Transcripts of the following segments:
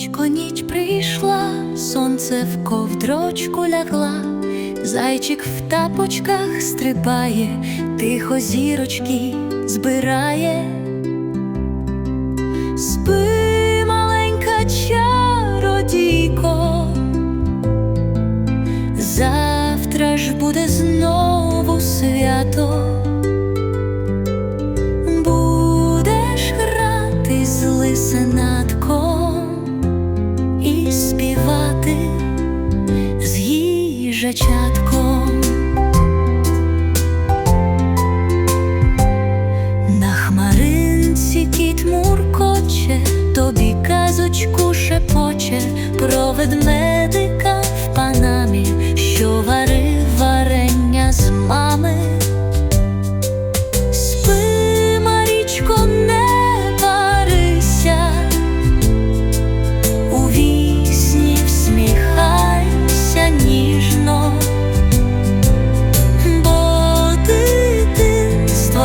Сонечко ніч прийшла, сонце в ковдрочку лягла, зайчик в тапочках стрибає, тихо зірочки збирає, спи маленька чародійко, завтра ж буде знову. Їжачатком. На хмаринці кіт муркоче, тобі казочку шепоче про ведмедика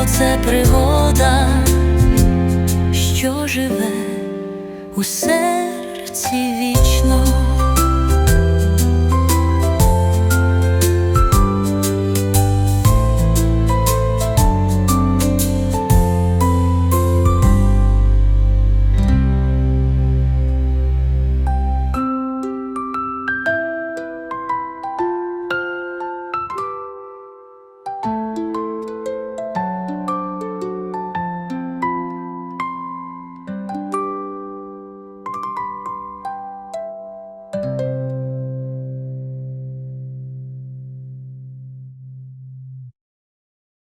це пригода, що живе у серці вічно.